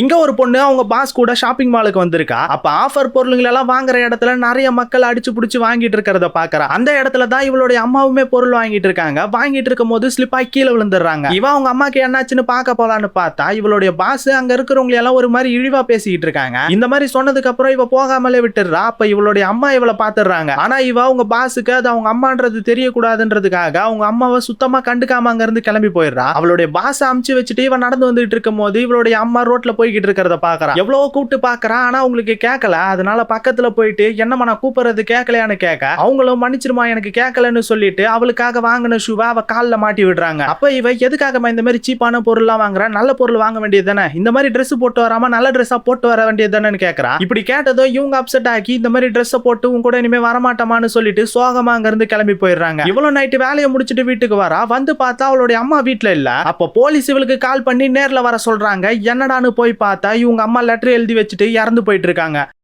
இங்க ஒரு பொண்ணு அவங்க பாஸ் கூட ஷாப்பிங் மாலுக்கு வந்திருக்கா. அப்ப ஆஃபர் பொருளுங்களை எல்லாம் வாங்குற இடத்துல நிறைய மக்கள் அடிச்சு பிடிச்சி வாங்கிட்டு இருக்கிறத பாக்குறா அந்த இடத்துல தான் இவளுடைய அம்மாவுமே பொருள் வாங்கிட்டு இருக்காங்க. வாங்கிட்டு இருக்கும் போது ஸ்லிப்பாய் கீழே விழுந்துடுறாங்க. இவ அவங்க அம்மாக்கு என்னாச்சுன்னு பார்க்க போலான்னு பார்த்தா இவளுடைய பாஸ் அங்க இருக்கிறவங்க எல்லாம் ஒரு மாதிரி இழிவா பேசிக்கிட்டு இருக்காங்க. இந்த மாதிரி சொன்னதுக்கு அப்புறம் இவ போகாமலே விட்டுடுறா. அப்ப இவளுடைய அம்மா இவளை பாத்துடுறாங்க ஆனா இவ அவங்க பாஸுக்கு அது அவங்க அம்மான்றது தெரியக்கூடாதுன்றதுக்காக அவங்க அம்மாவை சுத்தமா கண்டுக்காம அங்க இருந்து கிளம்பி போயிடுறா. அவளுடைய பாஸ் அமுச்சு வச்சுட்டு இவன் நடந்து வந்துட்டு இருக்கும் போது இவளுடைய அம்மா ரோட்ல போய்கிட்டு இருக்கிறத பாக்குறான் எவ்வளவோ கூப்பிட்டு பாக்குறான் ஆனா உங்களுக்கு கேட்கல அதனால பக்கத்துல போயிட்டு என்னம்மா நான் கூப்பிடுறது கேட்கலையான்னு கேட்க அவங்களும் மன்னிச்சிருமா எனக்கு கேட்கலன்னு சொல்லிட்டு அவளுக்காக வாங்கின ஷூவை அவ காலில் மாட்டி விடுறாங்க. அப்ப இவ எதுக்காகமா இந்த மாதிரி சீப்பான பொருள்லாம் வாங்குறா? நல்ல பொருள் வாங்க வேண்டியது தானே? இந்த மாதிரி ட்ரெஸ் போட்டு வராம நல்ல ட்ரெஸ்ஸா போட்டு வர வேண்டியது தானே கேட்கறான் இப்படி கேட்டதோ இவங்க அப்செட் ஆக்கி இந்த மாதிரி ட்ரெஸ்ஸை போட்டு உன் கூட இனிமே வரமாட்டமான்னு சொல்லிட்டு சோகமா அங்க இருந்து கிளம்பி போயிடுறாங்க. இவ்வளவு நைட்டு வேலையை முடிச்சிட்டு வீட்டுக்கு வரா. வந்து பார்த்தா அவளுடைய அம்மா வீட்டுல இல்ல. அப்ப போலீஸ் இவளுக்கு கால் பண்ணி நேர்ல வர சொல்றாங்க. என்னடான்னு போய் பார்த்தா இவங்க அம்மா லெட்டர் எழுதி வச்சுட்டு இறந்து போயிட்டு இருக்காங்க.